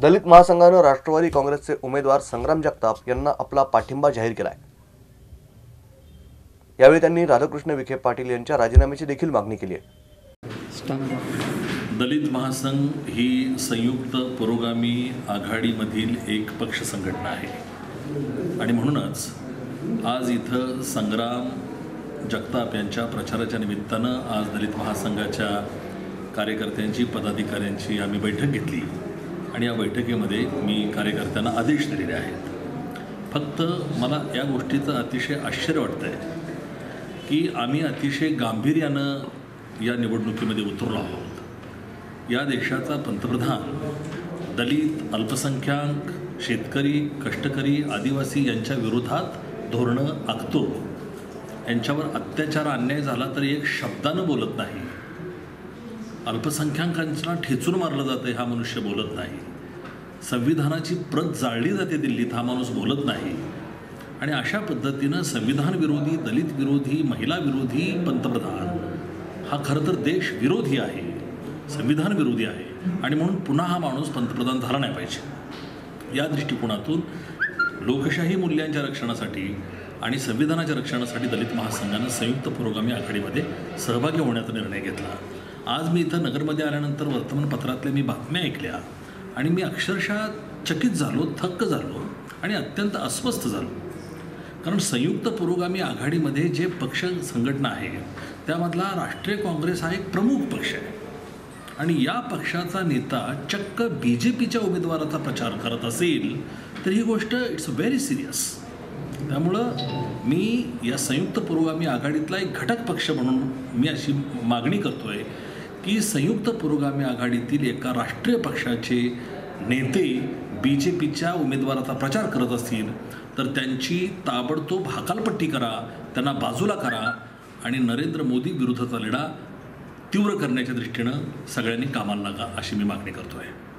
दलित महासंघानं राष्ट्रवादी काँग्रेसचे उमेदवार संग्राम जगताप यांना आपला पाठिंबा जाहीर केलाय. यावेळी त्यांनी राधाकृष्ण विखे पाटील यांच्या राजीनाम्याची देखील मागणी केली आहे. दलित महासंघ ही संयुक्त पुरोगामी आघाडीमधील एक पक्ष संघटना आहे. आणि म्हणूनच आज इथं संग्राम जगताप यांच्या प्रचाराच्या निमित्तानं आज दलित महासंघाच्या कार्यकर्त्यांची पदाधिकाऱ्यांची आम्ही बैठक घेतली. आणि या बैठकीमध्ये मी कार्यकर्त्यांना आदेश दिलेले आहेत. फक्त मला या गोष्टीचं अतिशय आश्चर्य वाटतं आहे की आम्ही अतिशय गांभीर्यानं या निवडणुकीमध्ये उतरलो आहोत. या देशाचा पंतप्रधान दलित अल्पसंख्याक शेतकरी कष्टकरी आदिवासी यांच्या विरोधात धोरणं आखतो. यांच्यावर अत्याचार अन्याय झाला तरी एक शब्दानं बोलत नाही. अल्पसंख्याकांना ठेचून मारलं जातं हा मनुष्य बोलत नाही. संविधानाची प्रत जाळली जाते दिल्लीत हा माणूस बोलत नाही. आणि अशा पद्धतीनं संविधान विरोधी दलित विरोधी महिला विरोधी पंतप्रधान हा खरं तर देश विरोधी आहे संविधान विरोधी आहे. आणि म्हणून पुन्हा हा माणूस पंतप्रधान झाला नाही पाहिजे. या दृष्टिकोनातून लोकशाही मूल्यांच्या रक्षणासाठी आणि संविधानाच्या रक्षणासाठी दलित महासंघानं संयुक्त पुरोगामी आघाडीमध्ये सहभागी होण्याचा निर्णय घेतला. आज मी इथं नगरमध्ये आल्यानंतर वर्तमानपत्रातल्या मी बातम्या ऐकल्या आणि मी अक्षरशः चकित झालो थक्क झालो आणि अत्यंत अस्वस्थ झालो. कारण संयुक्त पुरोगामी आघाडीमध्ये जे पक्ष संघटना आहे त्यामधला राष्ट्रीय काँग्रेस हा एक प्रमुख पक्ष आहे. आणि या पक्षाचा नेता चक्क बी जे पीच्या उमेदवाराचा प्रचार करत असेल तर ही गोष्ट इट्स व्हेरी सिरियस त्यामुळं मी या संयुक्त पुरोगामी आघाडीतला एक घटक पक्ष म्हणून मी अशी मागणी करतो आहे की संयुक्त पुरोगामी आघाडीतील एका राष्ट्रीय पक्षाचे नेते बी जे पीच्या उमेदवाराचा प्रचार करत असतील तर त्यांची ताबडतोब हकालपट्टी करा त्यांना बाजूला करा आणि नरेंद्र मोदी विरुद्धचा लढा तीव्र करण्याच्या दृष्टीनं सगळ्यांनी कामाला लागा अशी मी मागणी करतो आहे